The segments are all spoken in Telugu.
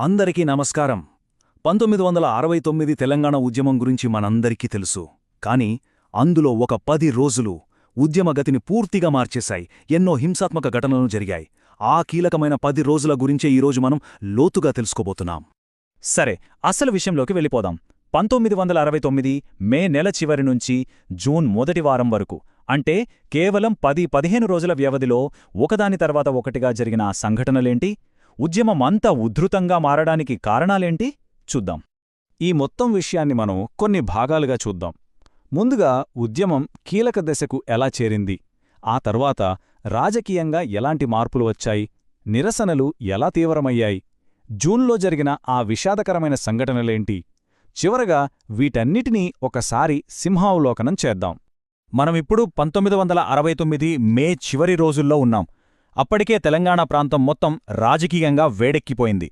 అందరికీ నమస్కారం. పంతొమ్మిది వందల అరవై తొమ్మిది తెలంగాణ ఉద్యమం గురించి మనందరికీ తెలుసు. కాని అందులో ఒక పది రోజులు ఉద్యమ గతిని పూర్తిగా మార్చేశాయి. ఎన్నో హింసాత్మక ఘటనలు జరిగాయి. ఆ కీలకమైన పది రోజుల గురించే ఈరోజు మనం లోతుగా తెలుసుకోబోతున్నాం. సరే అసలు విషయంలోకి వెళ్ళిపోదాం. పంతొమ్మిది వందల అరవై తొమ్మిది మే నెల చివరి నుంచి జూన్ మొదటి వారం వరకు అంటే కేవలం పది పదిహేను రోజుల వ్యవధిలో ఒకదాని తర్వాత ఒకటిగా జరిగిన ఆ సంఘటనలేంటి? ఉద్యమం అంతా ఉద్ధృతంగా మారడానికి కారణాలేంటి? చూద్దాం. ఈ మొత్తం విషయాన్ని మనం కొన్ని భాగాలుగా చూద్దాం. ముందుగా ఉద్యమం కీలక దశకు ఎలా చేరింది? ఆ తర్వాత రాజకీయంగా ఎలాంటి మార్పులు వచ్చాయి? నిరసనలు ఎలా తీవ్రమయ్యాయి? జూన్లో జరిగిన ఆ విషాదకరమైన సంఘటనలేంటి? చివరగా వీటన్నిటినీ ఒకసారి సింహావలోకనం చేద్దాం. మనమిప్పుడు పంతొమ్మిది వందల అరవై తొమ్మిది మే చివరి రోజుల్లో ఉన్నాం. అప్పటికే తెలంగాణ ప్రాంతం మొత్తం రాజకీయంగా వేడెక్కిపోయింది.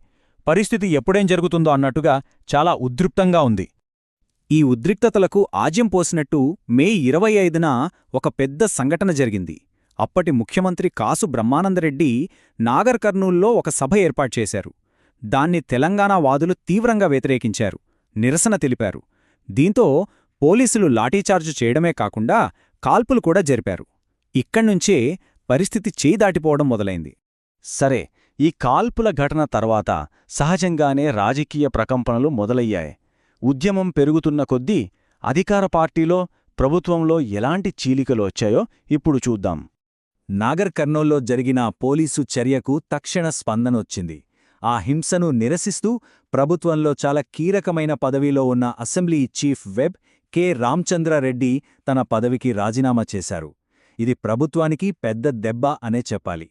పరిస్థితి ఎప్పుడేం జరుగుతుందో అన్నట్టుగా చాలా ఉద్రిక్తంగా ఉంది. ఈ ఉద్రిక్తతలకు ఆజ్యం పోసినట్టు మే ఇరవై ఐదున ఒక పెద్ద సంఘటన జరిగింది. అప్పటి ముఖ్యమంత్రి కాసు బ్రహ్మానందరెడ్డి నాగర్ కర్నూల్లో ఒక సభ ఏర్పాటు చేశారు. దాన్ని తెలంగాణ వాదులు తీవ్రంగా వ్యతిరేకించారు. నిరసన తెలిపారు. దీంతో పోలీసులు లాఠీచార్జు చేయడమే కాకుండా కాల్పులు కూడా జరిపారు. ఇక్కడ్నుంచే పరిస్థితి చేదాటిపోవడం మొదలైంది. సరే ఈ కాల్పుల ఘటన తర్వాత సహజంగానే రాజకీయ ప్రకంపనలు మొదలయ్యాయి. ఉద్యమం పెరుగుతున్న కొద్దీ అధికార పార్టీలో ప్రభుత్వంలో ఎలాంటి చీలికలు వచ్చాయో ఇప్పుడు చూద్దాం. నాగర్ కర్నూల్లో జరిగిన పోలీసు చర్యకు తక్షణ స్పందనొచ్చింది. ఆ హింసను నిరసిస్తూ ప్రభుత్వంలో చాలా కీలకమైన పదవిలో ఉన్న assembly chief whip K. Ramachandra Reddy తన పదవికి రాజీనామా చేశారు. ఇది ప్రభుత్వానికి పెద్ద దెబ్బ అనే చెప్పాలి.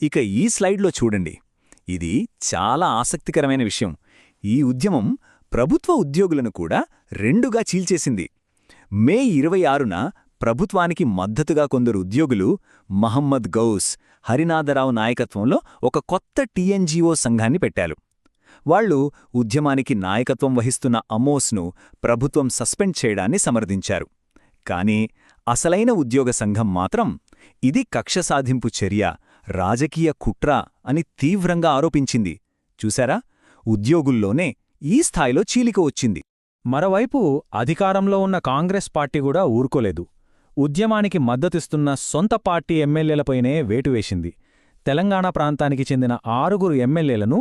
ఇక ఈ స్లైడ్లో చూడండి. ఇది చాలా ఆసక్తికరమైన విషయం. ఈ ఉద్యమం ప్రభుత్వ ఉద్యోగులను కూడా రెండుగా చీల్చేసింది. మే ఇరవై ఆరున ప్రభుత్వానికి మద్దతుగా కొందరు ఉద్యోగులు మహమ్మద్ గౌస్ హరినాథరావు నాయకత్వంలో ఒక కొత్త టీఎన్జీఓ సంఘాన్ని పెట్టారు. వాళ్ళు ఉద్యమానికి నాయకత్వం వహిస్తున్న అమోస్ను ప్రభుత్వం సస్పెండ్ చేయడాన్ని సమర్థించారు. కానీ అసలైన ఉద్యోగ సంఘం మాత్రం ఇది కక్ష సాధింపు చర్య రాజకీయ కుట్ర అని తీవ్రంగా ఆరోపించింది. చూశారా? ఉద్యోగుల్లోనే ఈ స్థాయిలో చీలిక వచ్చింది. మరోవైపు అధికారంలో ఉన్న కాంగ్రెస్ పార్టీ కూడా ఊరుకోలేదు. ఉద్యమానికి మద్దతిస్తున్న సొంత పార్టీ ఎమ్మెల్యేలపైనే వేటువేసింది తెలంగాణ ప్రాంతానికి చెందిన ఆరుగురు ఎమ్మెల్యేలను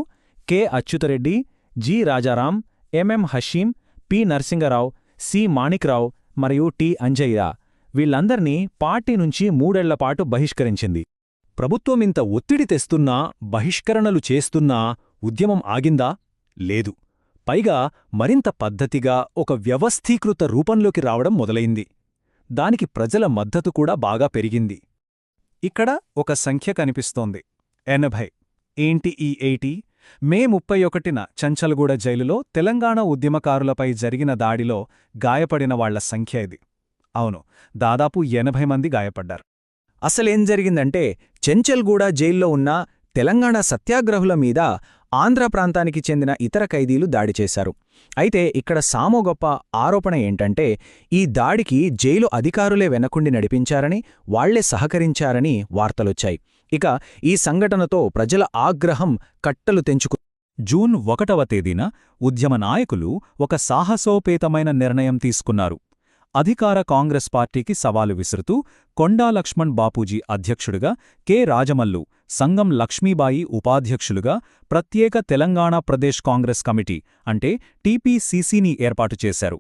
K. Achyuta Reddy G. Rajaram MM Hashim P. Narasinga Rao C. Manik Rao మరియు టి. అంజయ్య వీళ్ళందర్నీ పార్టీ నుంచి మూడేళ్ళపాటు బహిష్కరించింది. ప్రభుత్వం ఇంత ఒత్తిడి తెస్తున్నా బహిష్కరణలు చేస్తున్నా ఉద్యమం ఆగిందా? లేదు. పైగా మరింత పద్ధతిగా ఒక వ్యవస్థీకృత రూపంలోకి రావడం మొదలైంది. దానికి ప్రజల మద్దతు కూడా బాగా పెరిగింది. ఇక్కడ ఒక సంఖ్య కనిపిస్తోంది. ఎనభై. ఏంటి ఈ ఎయిటీ? మే ముప్పై ఒకటిన చంచల్గూడ జైలులో తెలంగాణ ఉద్యమకారులపై జరిగిన దాడిలో గాయపడిన వాళ్ళ సంఖ్య ఇది. అవును దాదాపు ఎనభై మంది గాయపడ్డారు. అసలేం జరిగిందంటే చెంచల్గూడ జైల్లో ఉన్న తెలంగాణ సత్యాగ్రహుల మీద ఆంధ్ర ప్రాంతానికి చెందిన ఇతర ఖైదీలు దాడి చేశారు. అయితే ఇక్కడ సామో గొప్ప ఆరోపణ ఏంటంటే ఈ దాడికి జైలు అధికారులే వెనకుండి నడిపించారని వాళ్ళే సహకరించారని వార్తలొచ్చాయి. ఇక ఈ సంఘటనతో ప్రజల ఆగ్రహం కట్టలు తెంచుకు జూన్ ఒకటవ తేదీన ఉద్యమ నాయకులు ఒక సాహసోపేతమైన నిర్ణయం తీసుకున్నారు. అధికార కాంగ్రెస్ పార్టీకి సవాలు విసురుతూ కొండా లక్ష్మణ్ బాపూజీ అధ్యక్షుడుగా కె రాజమల్లు సంగం లక్ష్మీబాయి ఉపాధ్యక్షులుగా ప్రత్యేక తెలంగాణ ప్రదేశ్ కాంగ్రెస్ కమిటీ అంటే టీపీసీసీని ఏర్పాటు చేశారు.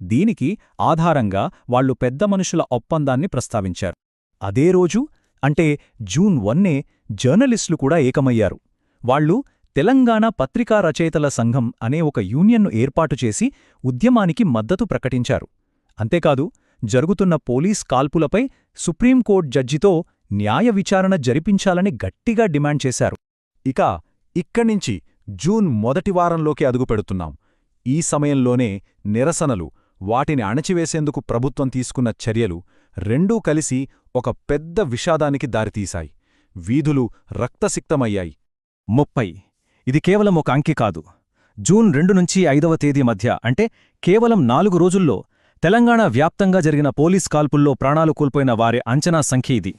దీనికి ఆధారంగా వాళ్ళు పెద్ద మనుషుల ఒప్పందాన్ని ప్రస్తావించారు. అదే రోజు అంటే జూన్ వన్నే జర్నలిస్టులు కూడా ఏకమయ్యారు. వాళ్ళు తెలంగాణ పత్రికా రచయితల సంఘం అనే ఒక యూనియన్ను ఏర్పాటు చేసి ఉద్యమానికి మద్దతు ప్రకటించారు. అంతేకాదు జరుగుతున్న పోలీస్ కాల్పులపై సుప్రీంకోర్టు జడ్జితో న్యాయ విచారణ జరిపించాలని గట్టిగా డిమాండ్ చేశారు. ఇక ఇక్కడ్నించి జూన్ మొదటి వారంలోకి అదుగుపెడుతున్నాం. ఈ సమయంలోనే నిరసనలు వాటిని అణచివేసేందుకు ప్రభుత్వం తీసుకున్న చర్యలు రెండూ కలిసి ఒక పెద్ద విషాదానికి దారితీశాయి. వీధులు రక్తసిక్తమయ్యాయి. ముప్పై. ఇది కేవలం ఒక అంకె కాదు. జూన్ రెండు నుంచి ఐదవ తేదీ మధ్య అంటే కేవలం నాలుగు రోజుల్లో తెలంగాణ వ్యాప్తంగా జరిగిన పోలీస్ కాల్పుల్లో ప్రాణాలు కోల్పోయిన వారి అంచనా సంఖ్య ఇది.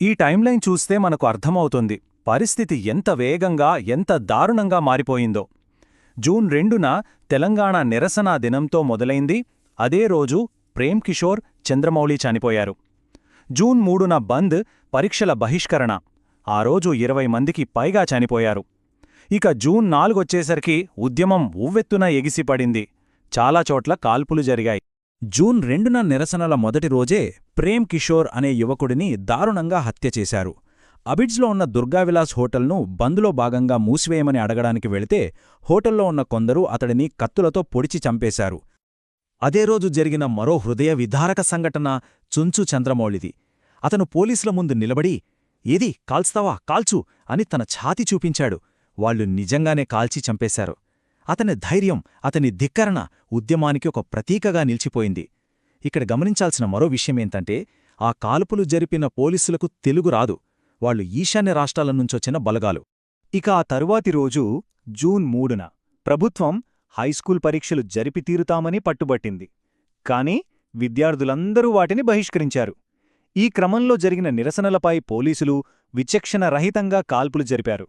ఈ టైంలైన్ చూస్తే మనకు అర్థమవుతుంది పరిస్థితి ఎంత వేగంగా ఎంత దారుణంగా మారిపోయిందో. జూన్ రెండున తెలంగాణ నిరసన దినంతో మొదలైంది అదే రోజు ప్రేమ్ కిషోర్ చంద్రమౌళి చనిపోయారు. జూన్ మూడున బంద్ పరీక్షల బహిష్కరణ. ఆ రోజు ఇరవై మందికి పైగా చనిపోయారు. ఇక జూన్ నాలుగొచ్చేసరికి ఉద్యమం ఉవ్వెత్తున ఎగిసిపడింది. చాలా చోట్ల కాల్పులు జరిగాయి. జూన్ రెండున నిరసనల మొదటి రోజే ప్రేమ్ కిషోర్ అనే యువకుడిని దారుణంగా హత్య చేశారు. అబిడ్స్లో ఉన్న దుర్గావిలాస్ హోటల్ను బంద్లో భాగంగా మూసివేయమని అడగడానికి వెళితే హోటల్లో ఉన్న కొందరు అతడిని కత్తులతో పొడిచి చంపేశారు. అదే రోజు జరిగిన మరో హృదయ విధారక సంఘటన చుంచు చంద్రమౌళిది. అతను పోలీసుల ముందు నిలబడి ఏది? కాల్స్తావా? కాల్చు! అని తన ఛాతి చూపించాడు. వాళ్ళు నిజంగానే కాల్చి చంపేశారు. అతని ధైర్యం అతని ధిక్కరణ ఉద్యమానికి ఒక ప్రతీకగా నిలిచిపోయింది. ఇక్కడ గమనించాల్సిన మరో విషయమేంటంటే ఆ కాల్పులు జరిపిన పోలీసులకు తెలుగు రాదు. వాళ్ళు ఈశాన్య రాష్ట్రాల నుంచొచ్చిన బలగాలు. ఇక ఆ తరువాతి రోజు జూన్ మూడున ప్రభుత్వం హైస్కూల్ పరీక్షలు జరిపి తీరుతామని పట్టుబట్టింది. కాని విద్యార్థులందరూ వాటిని బహిష్కరించారు. ఈ క్రమంలో జరిగిన నిరసనలపై పోలీసులు విచక్షణరహితంగా కాల్పులు జరిపారు.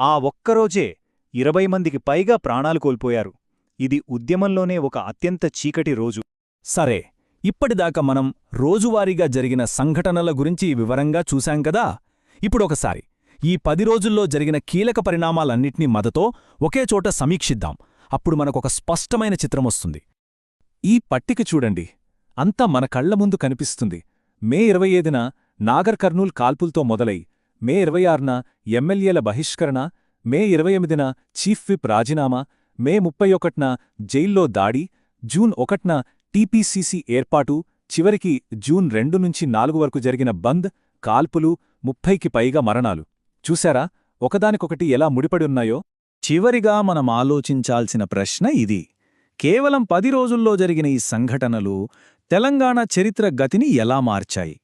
ఆ ఒక్కరోజే ఇరవై మందికి పైగా ప్రాణాలు కోల్పోయారు. ఇది ఉద్యమంలోనే ఒక అత్యంత చీకటి రోజు. సరే ఇప్పటిదాకా మనం రోజువారీగా జరిగిన సంఘటనల గురించి వివరంగా చూశాం కదా? ఇప్పుడొకసారి ఈ పది రోజుల్లో జరిగిన కీలక పరిణామాలన్నింటినీ మదతో ఒకేచోట సమీక్షిద్దాం. అప్పుడు మనకొక స్పష్టమైన చిత్రమొస్తుంది ఈ పట్టిక చూడండి. అంతా మన కళ్ళ ముందు కనిపిస్తుంది. మే ఇరవై ఐదున నాగర్ కర్నూల్ కాల్పుల్తో మొదలై మే ఇరవై ఆరున ఎమ్మెల్యేల బహిష్కరణ మే ఇరవై ఎనిమిదిన చీఫ్ విప్ రాజీనామా మే ముప్పై ఒకటిన జైల్లో దాడి జూన్ ఒకటిన టీపీసీసీ ఏర్పాటు చివరికి జూన్ రెండు నుంచి నాలుగు వరకు జరిగిన బంద్ కాల్పులు ముప్పైకి పైగా మరణాలు. చూశారా? ఒకదానికొకటి ఎలా ముడిపడి ఉన్నాయో? చివరిగా మనం ఆలోచించాల్సిన ప్రశ్న ఇది. కేవలం పది రోజుల్లో జరిగిన ఈ సంఘటనలు తెలంగాణ చరిత్ర గతిని ఎలా మార్చాయి?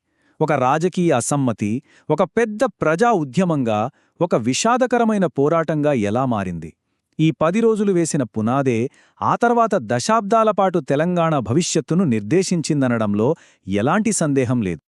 ఒక రాజకీయ అసమ్మతి ఒక పెద్ద ప్రజా ఉద్యమంగా ఒక విషాదకరమైన పోరాటంగా ఎలా మారింది? ఈ పది రోజులు వేసిన పునాదే ఆ తర్వాత దశాబ్దాల పాటు తెలంగాణ భవిష్యత్తును నిర్దేశించిందనడంలో ఎలాంటి సందేహం లేదు.